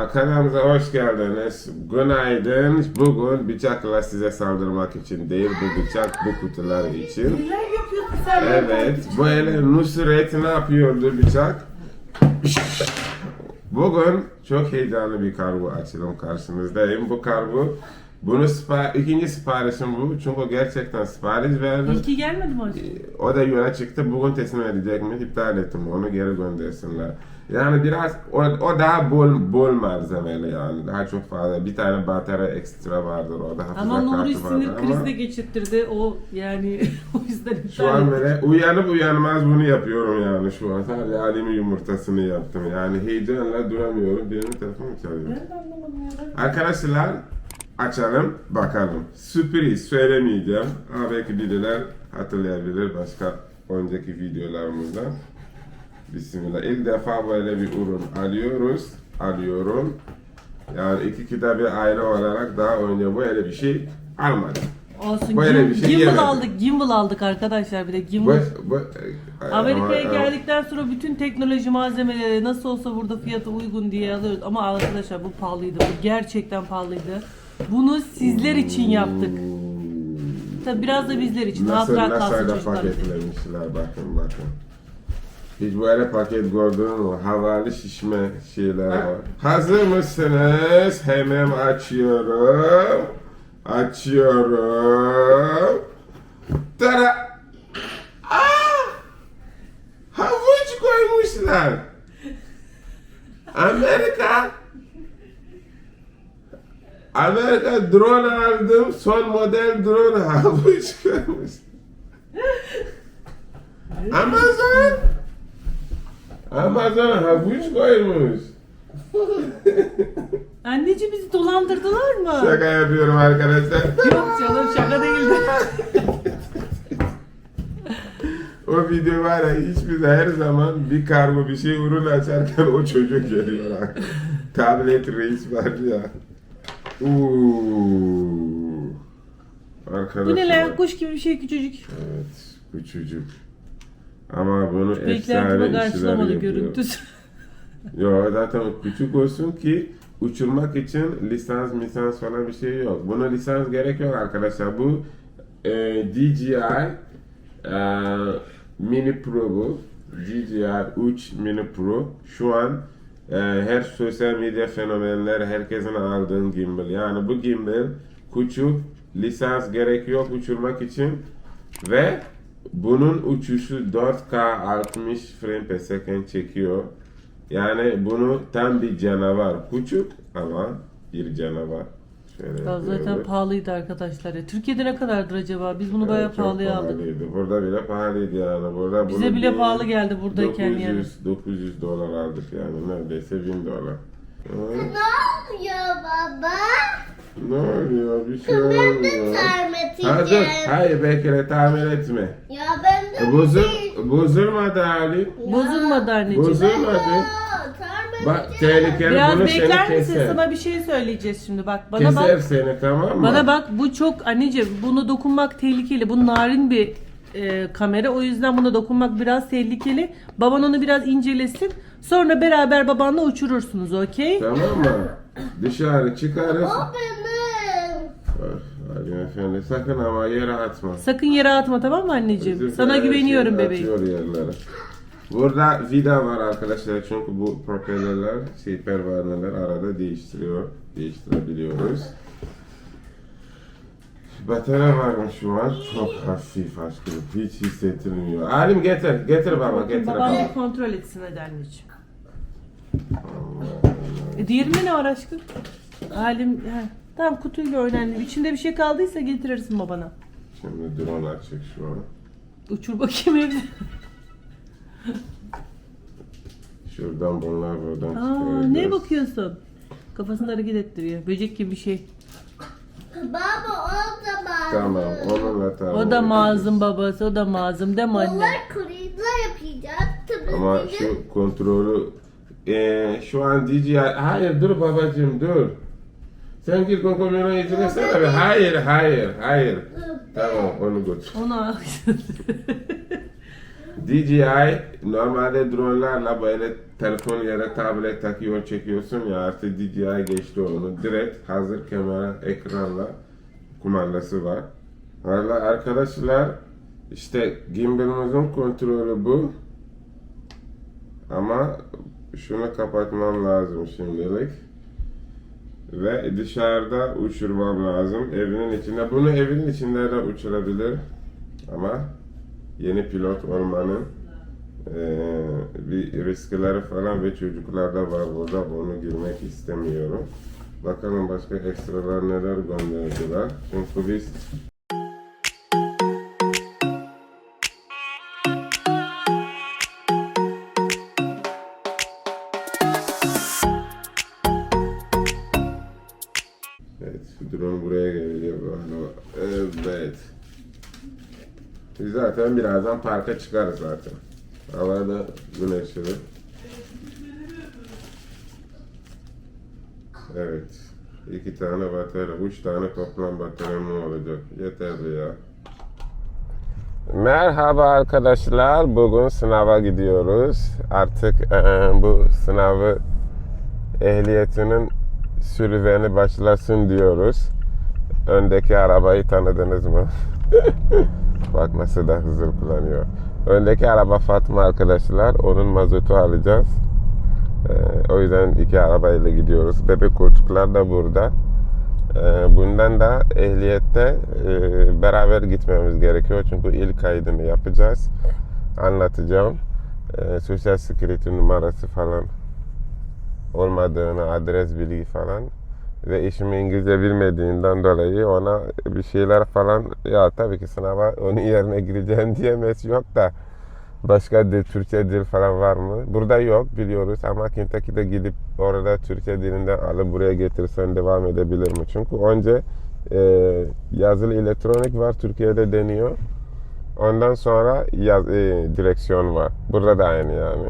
Merhaba, kanalımıza hoş geldiniz. Günaydın. Bugün bıçakla size saldırmak için değil, bu bıçak bu kutular için. Evet, böyle Nusret ne yapıyordu bıçak? Bugün çok heyecanlı bir kargo açılım karşınızdayım. Bu kargo, bunu sipa- ikinci siparişim bu. Çünkü gerçekten sipariş verdim. İlki gelmedi mi hocam? O da yola çıktı. Bugün teslim edecek mi? İptal ettim. Onu geri göndersinler. Yani biraz o, o daha bol bol malzemeli yani. Daha çok fazla. Bir tane batarya ekstra vardır. O da hafıza Ama Nuri sinir vardır krizi de geçirttirdi. O yani o yüzden şu an böyle uyanıp uyanmaz bunu yapıyorum yani şu an. Sadece alimin yumurtasını yaptım. Yani heyecanla duramıyorum. Birinin telefonu çalıyor. Arkadaşlar açalım bakalım. Sürpriz söylemeyeceğim. Ama belki biriler hatırlayabilir başka önceki videolarımızda. Bismillah. İlk defa böyle bir ürün alıyoruz. Alıyorum. Yani iki kitabı ayrı olarak daha önce böyle bir şey almadım. Olsun. Böyle Gim- bir şey gimbal yemedim. aldık. Gimbal aldık arkadaşlar bir de Bu, gimbal. bu, Amerika'ya ama- geldikten sonra bütün teknoloji malzemeleri nasıl olsa burada fiyatı uygun diye alıyoruz. Ama arkadaşlar bu pahalıydı. Bu gerçekten pahalıydı. Bunu sizler için yaptık. Tabi biraz da bizler için. Nasıl, Hatıra nasıl kalsın da çocuklar paketlemişler bakın bakın. Hiç böyle paket gördün mü? Havalı şişme şeyler var. Hazır mısınız? Hemen açıyorum. Açıyorum. Tada! Aa! Havuç koymuşlar. Amerika Amerika drone aldım. Son model drone havuç koymuş. Amazon Amazon havuç koymuş. Anneciğim bizi dolandırdılar mı? Şaka yapıyorum arkadaşlar. Yok canım şaka değildi. O video var ya hiçbir her zaman bir kargo bir şey ürün açarken o çocuk geliyor. ha. Tablet reis var ya. Uuu. Arkadaşlar. Bu ne lan kuş gibi bir şey küçücük. Evet, küçücük. Ama bunu efsane işler yapıyor. görüntüsü. Yo zaten küçük olsun ki uçurmak için lisans misans falan bir şey yok. Buna lisans gerek yok arkadaşlar. Bu e, DJI e, Mini Pro bu. DJI 3 Mini Pro. Şu an e, her sosyal medya fenomenler herkesin aldığı gimbal. Yani bu gimbal küçük lisans gerek yok uçurmak için ve bunun uçuşu 4K 60 frame per second çekiyor. Yani bunu tam bir canavar. Küçük ama bir canavar. Şöyle Ya zaten pahalıydı arkadaşlar ya. Türkiye'de ne kadardır acaba? Biz bunu bayağı Evet, çok pahalıya aldık. pahalıydı. Burada bile pahalıydı yani. Burada Bize bunu bile pahalı geldi buradayken 900, yani. 900 dolar aldık yani neredeyse 1000 dolar. Evet. Ne oluyor baba? Ne oluyor? Bir şey Ben de olmuyor. Ha, dur. Hayır bekle tamir etme. Ya ben de Bozul, değil. bozulmadı Ali. Bozulmadı anneciğim. Bozulmadı. Bak tehlikeli Biraz bunu seni bekler misin? keser. Sana bir şey söyleyeceğiz şimdi bak. Bana keser bak. seni tamam mı? Bana bak bu çok anneciğim bunu dokunmak tehlikeli. Bu narin bir e, kamera. O yüzden buna dokunmak biraz tehlikeli. Baban onu biraz incelesin. Sonra beraber babanla uçurursunuz okey? Tamam mı? Dışarı çıkarız. O benim. Ali efendi sakın ama yere atma. Sakın yere atma tamam mı anneciğim? Bizim Sana güveniyorum bebeğim. atıyor yerlere. Burada vida var arkadaşlar çünkü bu propellerler, şey pervaneler arada değiştiriyor, değiştirebiliyoruz. Batarya varmış şu an. Çok hafif aşkım. Hiç hissettirmiyor. Alim getir, getir baba, getir Baban baba. bir kontrol etsin hadi anneciğim. E, diğerinde ne var aşkım? Halim, he. Tamam kutuyla oynayalım. İçinde bir şey kaldıysa getirirsin babana. Şimdi drone açık şu an. Uçur bakayım evde. Şuradan bunlar buradan Aa, ne bakıyorsun? Kafasını hareket ettiriyor. Böcek gibi bir şey. Baba o da bana. Tamam, onunla tamam. O da mazlum babası, o da mazlum değil mi anne? Onlar kuruyla yapacağız. Tabii Ama bizim- şu kontrolü eee şu an DJI hayır dur babacığım dur. Sen gir kontrolünü izlesene be. Hayır hayır hayır. Tamam onu götür. Ona DJI normalde dronelarla böyle telefon ya da tablet takıyor çekiyorsun ya artık DJI geçti onu. Direkt hazır kamera ekranla kumandası var. Valla arkadaşlar işte gimbal'ımızın kontrolü bu. Ama şunu kapatmam lazım şimdilik. Ve dışarıda uçurmam lazım evinin içinde. Bunu evin içinde de uçurabilir. Ama yeni pilot olmanın eee, bir riskleri falan ve çocuklar da var burada. Onu girmek istemiyorum. Bakalım başka ekstralar neler gönderdiler. Çünkü biz zaten birazdan parka çıkarız zaten. Hava da güneşli. Evet. İki tane batarya, üç tane toplam bataryam olacak. Yeterli ya. Merhaba arkadaşlar. Bugün sınava gidiyoruz. Artık eee, bu sınavı ehliyetinin sürüveni başlasın diyoruz. Öndeki arabayı tanıdınız mı? Bak da hızlı kullanıyor. Öndeki araba Fatma arkadaşlar. Onun mazotu alacağız. Ee, o yüzden iki arabayla gidiyoruz. Bebek koltuklar da burada. Ee, bundan da ehliyette e, beraber gitmemiz gerekiyor. Çünkü ilk kaydını yapacağız. Anlatacağım. Ee, Sosyal Security numarası falan olmadığını, adres bilgi falan ve işimi İngilizce bilmediğinden dolayı ona bir şeyler falan ya tabii ki sınava onun yerine gireceğim diyemez yok da başka dil, Türkçe dil falan var mı? Burada yok biliyoruz ama Kentucky'de gidip orada Türkçe dilinden alıp buraya getirsen devam edebilir mi? Çünkü önce e, yazılı elektronik var Türkiye'de deniyor. Ondan sonra yaz, e, direksiyon var. Burada da aynı yani.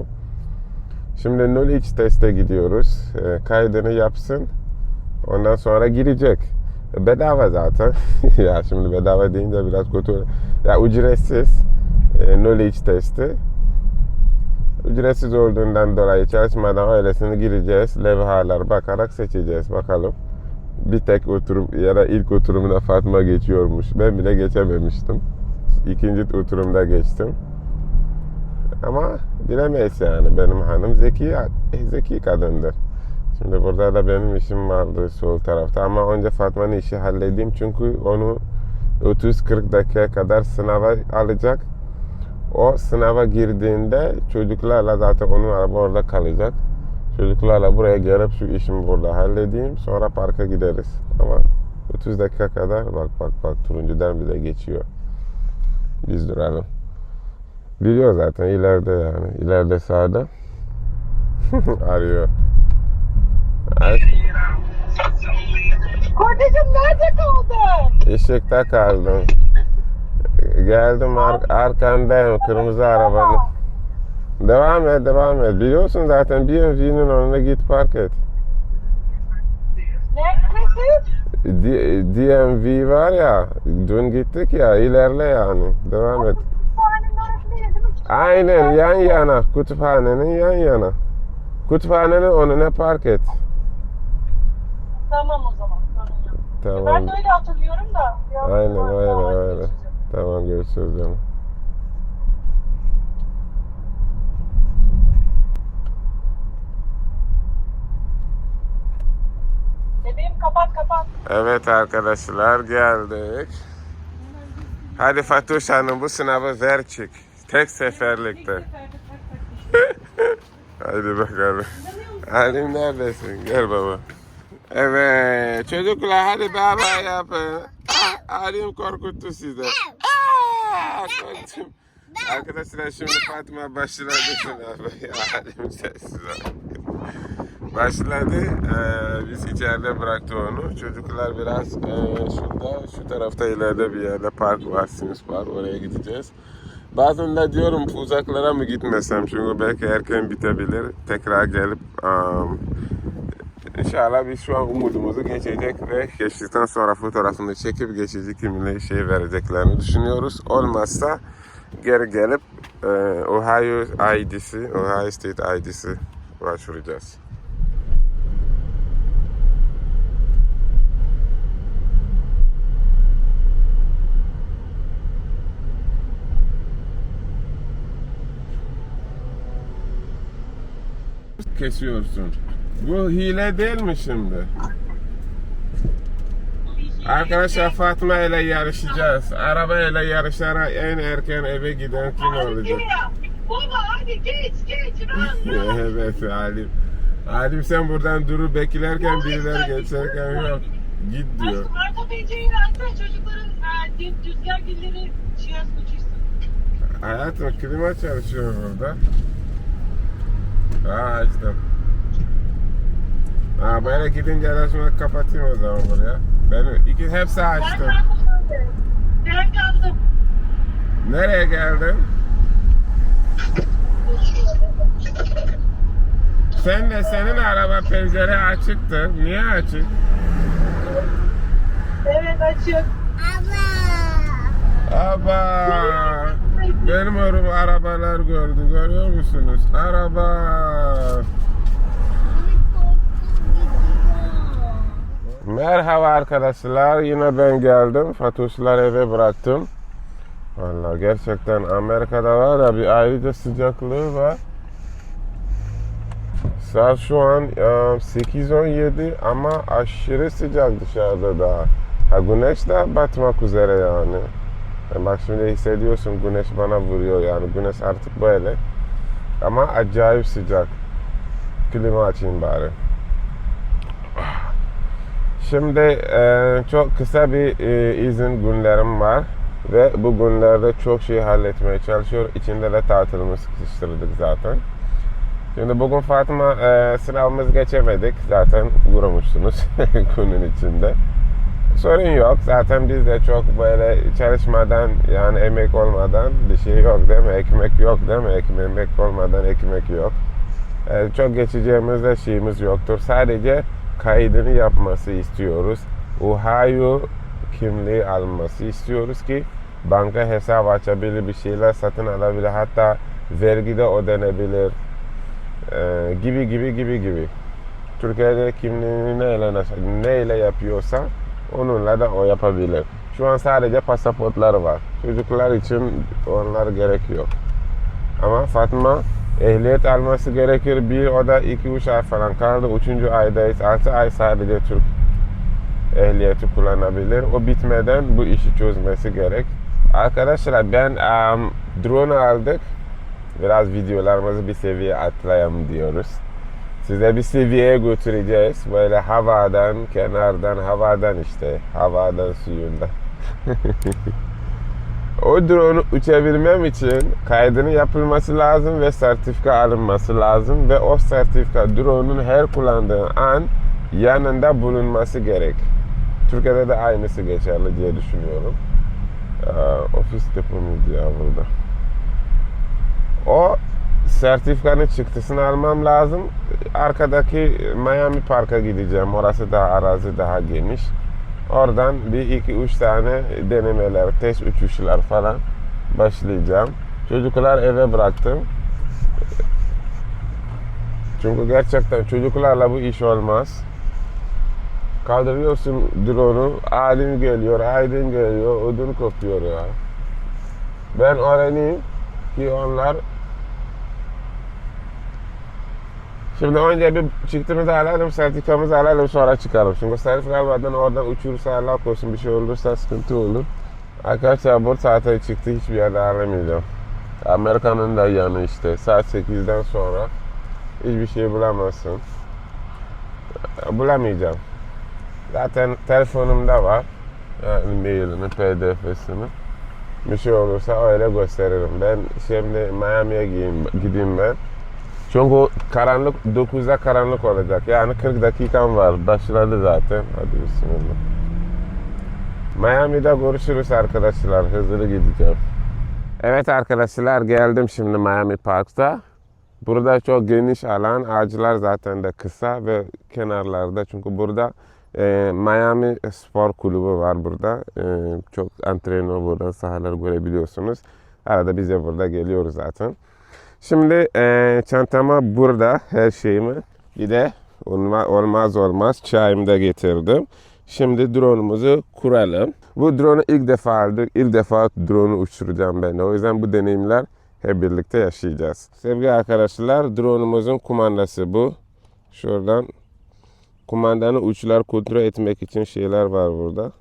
Şimdi knowledge teste gidiyoruz. E, kaydını yapsın. Ondan sonra girecek. E, Bedava zaten. ya şimdi bedava deyince biraz kötü. Ya ücretsiz e, knowledge testi. Ücretsiz olduğundan dolayı çalışmadan öylesine gireceğiz. Levhalar bakarak seçeceğiz. Bakalım. Bir tek oturum ya da ilk oturumda Fatma geçiyormuş. Ben bile geçememiştim. İkinci oturumda geçtim. Ama bilemeyiz yani. Benim hanım zeki, zeki kadındır. Şimdi burada da benim işim vardı sol tarafta ama önce Fatma'nın işi halledeyim çünkü onu 30-40 dakika kadar sınava alacak. O sınava girdiğinde çocuklarla zaten onun araba orada kalacak. Çocuklarla buraya gelip şu işimi burada halledeyim sonra parka gideriz. Ama 30 dakika kadar bak bak bak turuncudan bile geçiyor. Biz duralım. Biliyor zaten ileride yani. ileride sağda. Arıyor. Ay, Kardeşim nerede kaldın? Işıkta kaldım. Geldim ar- arkandayım kırmızı arabanın. Devam et devam et. Biliyorsun zaten BMW'nin önüne git park et. D- DMV var ya dün gittik ya ilerle yani. Devam et. Aynen yan yana. Kütüphanenin yan yana. Kütüphanenin önüne park et. Tamam o zaman. Tamam. Tamam. Ben de öyle hatırlıyorum da. Aynen daha- öyle daha öyle. geçeceğim. Tamam görüşürüz canım. Bebeğim kapat kapat. Evet arkadaşlar geldik. Hadi Fatoş Hanım bu sınavı ver çık. Tek seferlikte. Hadi bakalım. Halim neredesin? Gel baba. Evet çocuklar hadi baba yapın. Halim korkuttu sizi. Arkadaşlar şimdi Fatma başladı sınavı. Sessiz. Başladı. Ee, biz içeride bıraktı onu. Çocuklar biraz e, şurada, şu tarafta ileride bir yerde park var, Sims var. Oraya gideceğiz. Bazen de diyorum uzaklara mı gitmesem çünkü belki erken bitebilir. Tekrar gelip um, İnşallah biz şu an umudumuzu geçecek ve geçtikten sonra fotoğrafını çekip geçici kimliği şey vereceklerini düşünüyoruz. Olmazsa geri gelip e, Ohio ID'si, Ohio State ID'si başvuracağız. Kesiyorsun. Bu hile değil mi şimdi? Arkadaşlar Fatma ile yarışacağız. Araba ile yarışarak en erken eve giden kim olacak? Baba hadi geç geç. Evet Halim. Halim sen buradan durup beklerken birileri geçerken yok. Git diyor. Aşkım arka pencereyi açsana çocukların e, rüzgar gülleri şuraya uçursun. Hayatım klima çalışıyor burada. Ha açtım. Ha böyle gidince arasını kapatayım o zaman buraya. Ben iki hepsi açtım. Ben kaldım. Nereye geldin? Sen de senin araba pencere açıktı. Niye açık? Evet açık. Abla. Aba! Benim arabalar gördü. Görüyor musunuz? Araba! Beni korktum gidiyor. Merhaba arkadaşlar. Yine ben geldim. Fatoşlar eve bıraktım. Vallahi gerçekten Amerika'da var ya bir ayrıca sıcaklığı var. Saat şu an e, 8.17 ama aşırı sıcak dışarıda daha. Ha, güneş de batmak üzere yani. E, bak şimdi hissediyorsun güneş bana vuruyor yani güneş artık böyle. Ama acayip sıcak. Klima açayım bari. Şimdi e, çok kısa bir e, izin günlerim var ve bu günlerde çok şey halletmeye çalışıyor. İçinde de tatilimi sıkıştırdık zaten. Şimdi bugün Fatma e, sınavımızı geçemedik. Zaten görmüşsünüz günün içinde. Sorun yok. Zaten biz de çok böyle çalışmadan yani emek olmadan bir şey yok değil mi? Ekmek yok değil mi? Ekmek, emek olmadan ekmek yok. E, çok geçeceğimiz de şeyimiz yoktur. Sadece kaydını yapması istiyoruz. Ohio kimliği alması istiyoruz ki banka hesap açabilir, bir şeyler satın alabilir. Hatta vergi de ödenebilir. E, gibi gibi gibi gibi. Türkiye'de kimliğini neyle, neyle yapıyorsa onunla da o yapabilir. Şu an sadece pasaportlar var. Çocuklar için onlar gerek yok. Ama Fatma ehliyet alması gerekir. Bir o da iki üç ay falan kaldı. Üçüncü aydayız. Altı ay sadece Türk ehliyeti kullanabilir. O bitmeden bu işi çözmesi gerek. Arkadaşlar ben um, drone aldık. Biraz videolarımızı bir seviye atlayalım diyoruz. Size bir seviyeye götüreceğiz. Böyle havadan, kenardan, havadan işte. Havadan, suyundan. O drone'u uçabilmem için kaydını yapılması lazım ve sertifika alınması lazım ve o sertifika drone'un her kullandığı an yanında bulunması gerek. Türkiye'de de aynısı geçerli diye düşünüyorum. Ee, ofis depo muydu ya burada? O sertifikanın çıktısını almam lazım. Arkadaki Miami Park'a gideceğim. Orası daha arazi daha geniş. Oradan bir iki üç tane denemeler, test uçuşlar falan başlayacağım. Çocuklar eve bıraktım. Çünkü gerçekten çocuklarla bu iş olmaz. Kaldırıyorsun drone'u, alim geliyor, aydın geliyor, ödün kopuyor ya. Ben öğreneyim ki onlar Şimdi önce bir çıktığımızı alalım, sertifikamızı alalım sonra çıkalım. Çünkü sertifika almadan oradan uçurursa Allah korusun bir şey olursa sıkıntı olur. Arkadaşlar bu saate çıktı hiçbir yerde aramayacağım. Amerika'nın da yanı işte saat 8'den sonra hiçbir şey bulamazsın. Bulamayacağım. Zaten telefonumda var. Yani mailini, pdf'sini. Bir şey olursa öyle gösteririm. Ben şimdi Miami'ye gideyim ben. Çünkü karanlık 9'da karanlık olacak. Yani 40 dakikam var. Başladı zaten. Hadi bismillah. Miami'de görüşürüz arkadaşlar. Hızlı gideceğim. Evet arkadaşlar geldim şimdi Miami Park'ta. Burada çok geniş alan. Ağaçlar zaten de kısa ve kenarlarda. Çünkü burada e, Miami Spor Kulübü var burada. E, çok antrenör burada sahalar görebiliyorsunuz. Arada biz de burada geliyoruz zaten. Şimdi e, çantama burada her şeyimi bir de olma- olmaz olmaz çayımı da getirdim. Şimdi drone'umuzu kuralım. Bu drone'u ilk defa aldık. İlk defa drone'u uçuracağım ben. O yüzden bu deneyimler hep birlikte yaşayacağız. Sevgili arkadaşlar drone'umuzun kumandası bu. Şuradan kumandanı uçlar kontrol etmek için şeyler var burada.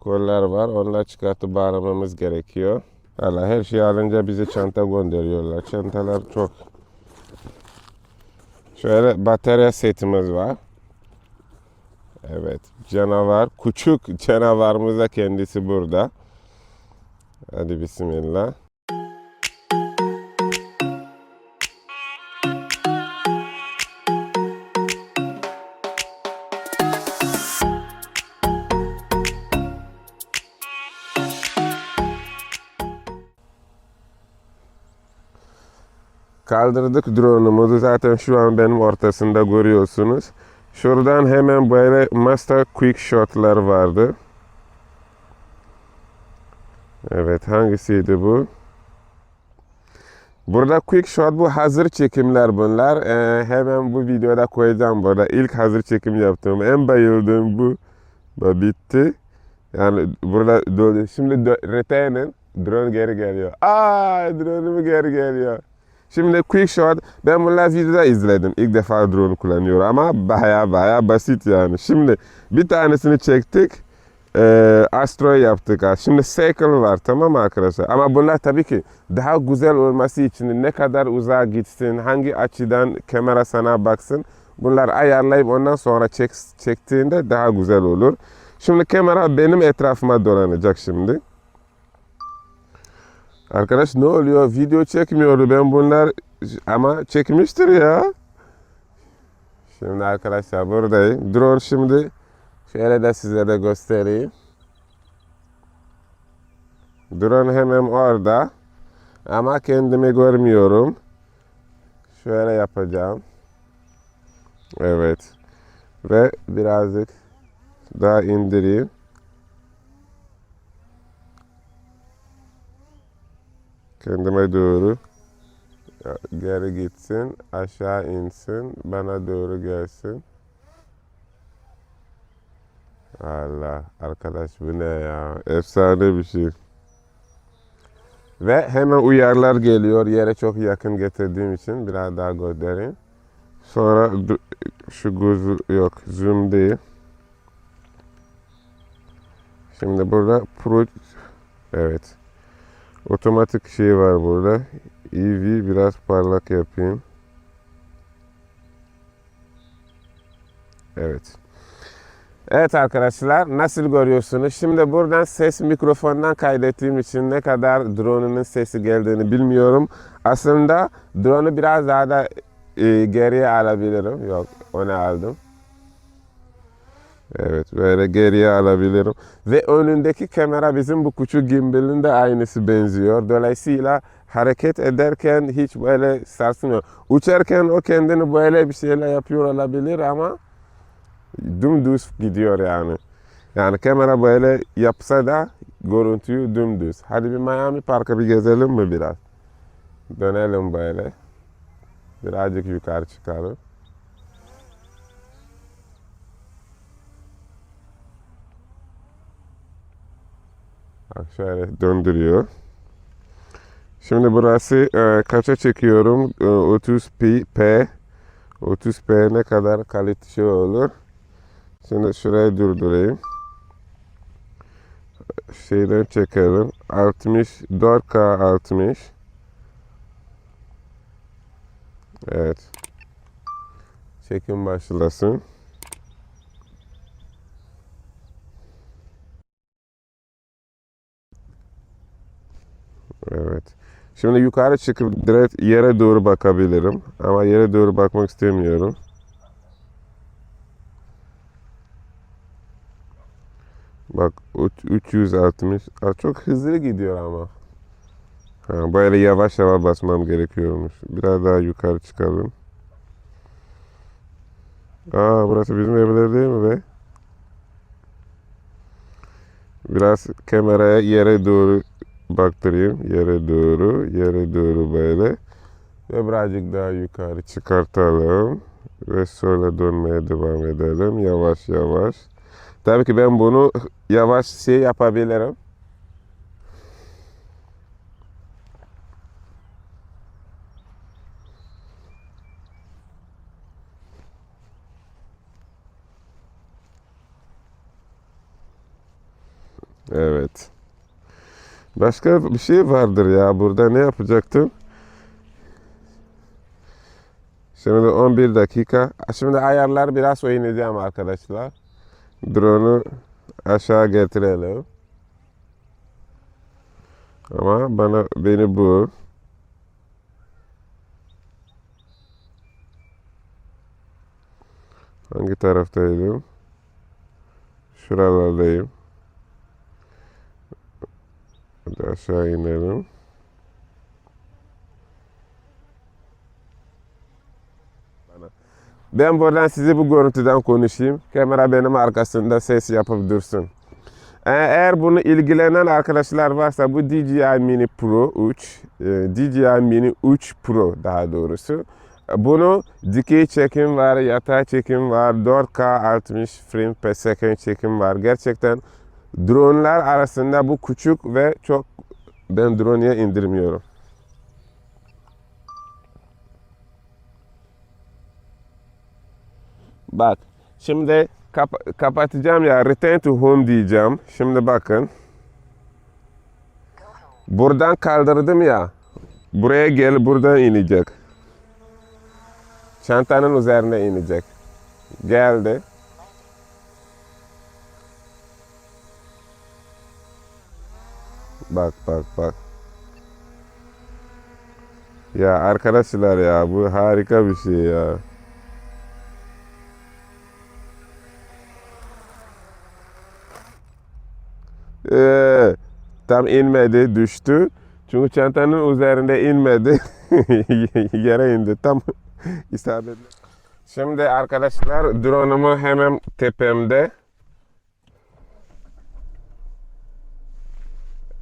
Kollar var. Onları çıkartıp bağlamamız gerekiyor. Valla her şeyi alınca bize çanta gönderiyorlar. Çantalar çok. Şöyle batarya setimiz var. Evet. Canavar. Küçük canavarımız da kendisi burada. Hadi bismillah. Kaldırdık drone'umuzu zaten şu an benim ortasında görüyorsunuz. Şuradan hemen böyle Master Quick Shot'lar vardı. Evet hangisiydi bu? Burada quick shot bu hazır çekimler bunlar. Ee, hemen bu videoda koyacağım burada. İlk hazır çekim yaptığım en bayıldığım bu. Bu bitti. Yani burada şimdi retaining drone geri geliyor. Aa drone'um geri geliyor. Şimdi quick shot ben bunlar videoda izledim. İlk defa drone kullanıyorum ama baya baya basit yani. Şimdi bir tanesini çektik. Ee, Astro yaptık. Şimdi Cycle var tamam mı arkadaşlar? Ama bunlar tabii ki daha güzel olması için ne kadar uzağa gitsin, hangi açıdan kamera sana baksın. Bunlar ayarlayıp ondan sonra çek, çektiğinde daha güzel olur. Şimdi kamera benim etrafıma dolanacak şimdi. Arkadaş ne oluyor? Video çekmiyordu. Ben bunlar ama çekmiştir ya. Şimdi arkadaşlar buradayım. Drone şimdi şöyle de size de göstereyim. Drone hemen orada. Ama kendimi görmüyorum. Şöyle yapacağım. Evet. Ve birazcık daha indireyim. Kendime doğru geri gitsin, aşağı insin, bana doğru gelsin. Allah arkadaş bu ne ya? Efsane bir şey. Ve hemen uyarılar geliyor. Yere çok yakın getirdiğim için biraz daha göstereyim. Sonra şu göz yok zoom değil. Şimdi burada pro evet. Otomatik şey var burada. EV biraz parlak yapayım. Evet. Evet arkadaşlar nasıl görüyorsunuz? Şimdi buradan ses mikrofondan kaydettiğim için ne kadar drone'un sesi geldiğini bilmiyorum. Aslında drone'u biraz daha da e, geriye alabilirim. Yok onu aldım. Evet böyle geriye alabilirim. Ve önündeki kamera bizim bu küçük gimbal'in de aynısı benziyor. Dolayısıyla hareket ederken hiç böyle sarsmıyor. Uçarken o kendini böyle bir şeyler yapıyor olabilir ama dümdüz gidiyor yani. Yani kamera böyle yapsa da görüntüyü dümdüz. Hadi bir Miami Park'a bir gezelim mi biraz? Dönelim böyle. Birazcık yukarı çıkalım. Bak şöyle döndürüyor. Şimdi burası e, kaça çekiyorum? E, 30p p 30p ne kadar kalite şey olur? Şimdi şuraya durdurayım. Şeyden çekelim. 60 4K 60. Evet. Çekim başlasın. Evet. Şimdi yukarı çıkıp direkt yere doğru bakabilirim. Ama yere doğru bakmak istemiyorum. Bak üç- 360. Aa, çok hızlı gidiyor ama. Ha, böyle yavaş yavaş basmam gerekiyormuş. Biraz daha yukarı çıkalım. Aa burası bizim evler değil mi be? Biraz kameraya yere doğru baktırayım yere doğru, yere doğru böyle. Ve birazcık daha yukarı çıkartalım. Ve sola dönmeye devam edelim yavaş yavaş. Tabii ki ben bunu yavaş şey yapabilirim. Evet. Başka bir şey vardır ya burada ne yapacaktım? Şimdi 11 dakika. Şimdi ayarlar biraz oynayacağım arkadaşlar. Drone'u aşağı getirelim. Ama bana beni bu. Hangi taraftaydım? Şuralardayım. Hadi aşağı inelim. Ben buradan size bu görüntüden konuşayım. Kamera benim arkasında ses yapıp dursun. Ee, Eğer bunu ilgilenen arkadaşlar varsa bu DJI Mini Pro 3, e, DJI Mini 3 Pro daha doğrusu. Bunu dikey çekim var, yatay çekim var, 4K 60 frame per second çekim var. Gerçekten dronelar arasında bu küçük ve çok ben drone'ya indirmiyorum. Bak şimdi kap- kapatacağım ya return to home diyeceğim. Şimdi bakın. Buradan kaldırdım ya. Buraya gel buradan inecek. Çantanın üzerine inecek. Geldi. Bak bak bak. Ya arkadaşlar ya bu harika bir şey ya. Ee, tam inmedi, düştü. Çünkü çantanın üzerinde inmedi. Yere indi. Tam isabetli. Şimdi arkadaşlar drone'umu hemen tepemde.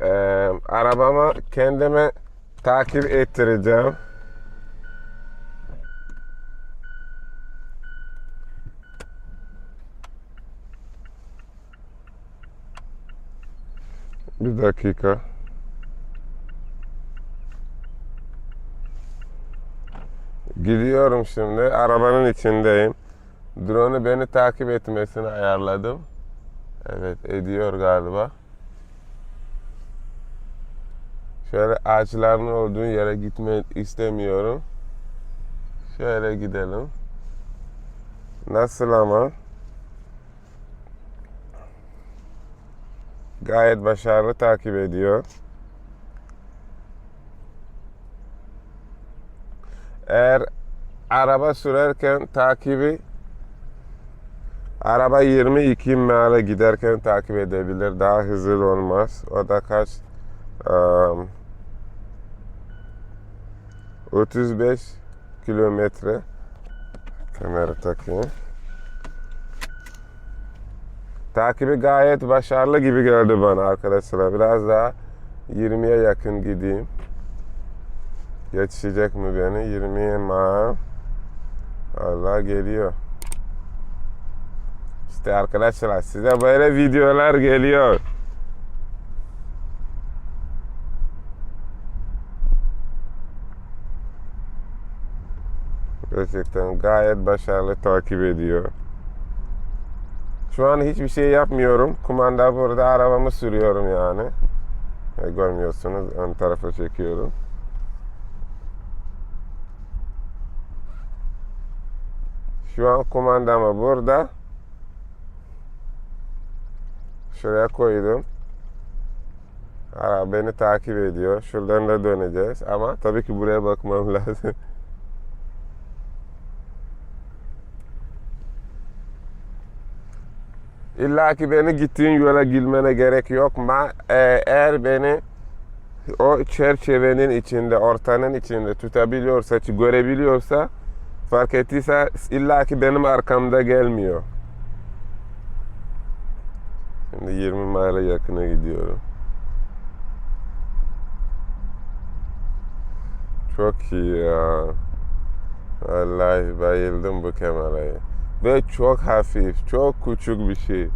Ee, arabamı kendime takip ettireceğim. Bir dakika. Gidiyorum şimdi. Arabanın içindeyim. Drone'u beni takip etmesini ayarladım. Evet ediyor galiba. Şöyle ağaçların olduğu yere gitmek istemiyorum. Şöyle gidelim. Nasıl ama? Gayet başarılı takip ediyor. Eğer araba sürerken takibi araba 22 mile giderken takip edebilir. Daha hızlı olmaz. O da kaç? Um, 35 kilometre. Kamera takayım. Takibi gayet başarılı gibi geldi bana arkadaşlar. Biraz daha 20'ye yakın gideyim. Yetişecek mi beni? 20'ye ma. Allah geliyor. İşte arkadaşlar size böyle videolar geliyor. Gerçekten gayet başarılı takip ediyor. Şu an hiçbir şey yapmıyorum. Kumanda burada arabamı sürüyorum yani. E, görmüyorsunuz ön tarafa çekiyorum. Şu an kumandamı burada. Şuraya koydum. Araba beni takip ediyor. Şuradan da döneceğiz. Ama tabii ki buraya bakmam lazım. İlla ki beni gittiğin yola girmene gerek yok. Ma, e, eğer beni o çerçevenin içinde, ortanın içinde tutabiliyorsa, görebiliyorsa fark ettiyse illa ki benim arkamda gelmiyor. Şimdi 20 mile yakına gidiyorum. Çok iyi ya. Vallahi bayıldım bu kameraya. Ve çok hafif, çok küçük bir şey.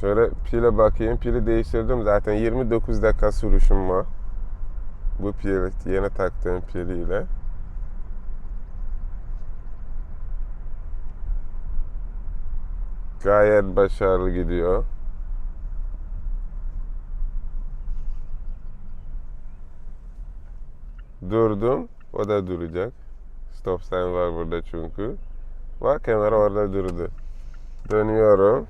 Şöyle pile bakayım. Pili değiştirdim zaten 29 dakika sürüşüm var. Bu pil, yeni taktığım piliyle. Gayet başarılı gidiyor. Durdum. O da duracak. Stop sign var burada çünkü. Bak kamera orada durdu. Dönüyorum.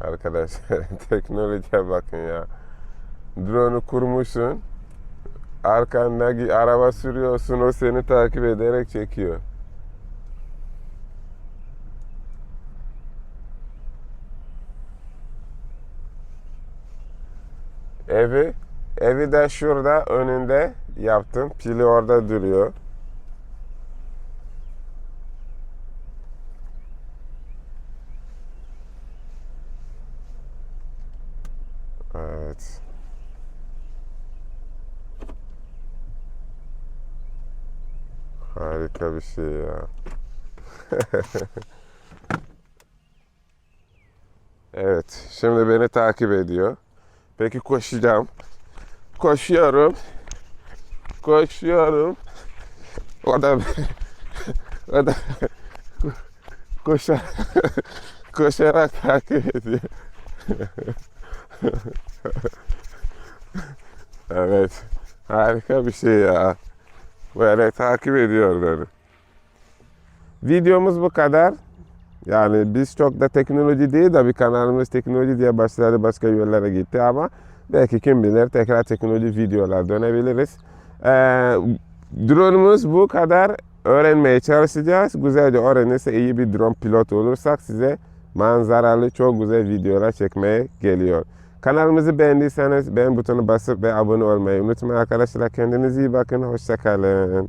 Arkadaşlar teknolojiye bakın ya. Drone'u kurmuşsun. Arkandaki araba sürüyorsun o seni takip ederek çekiyor. Evi, evi de şurada önünde yaptım. Pili orada duruyor. Evet. Harika bir şey ya. evet, şimdi beni takip ediyor. Peki koşacağım. Koşuyorum. Koşuyorum. O da o da koşar, koşarak takip ediyor. evet. Harika bir şey ya. Böyle takip ediyor beni. Videomuz bu kadar. Yani biz çok da teknoloji değil de bir kanalımız teknoloji diye başladı başka yerlere gitti ama belki kim bilir tekrar teknoloji videolar dönebiliriz. Ee, drone'umuz bu kadar öğrenmeye çalışacağız. Güzelce öğrenirse iyi bir drone pilot olursak size manzaralı çok güzel videolar çekmeye geliyor. Kanalımızı beğendiyseniz beğen butonu basıp ve abone olmayı unutmayın arkadaşlar. Kendinize iyi bakın. Hoşçakalın.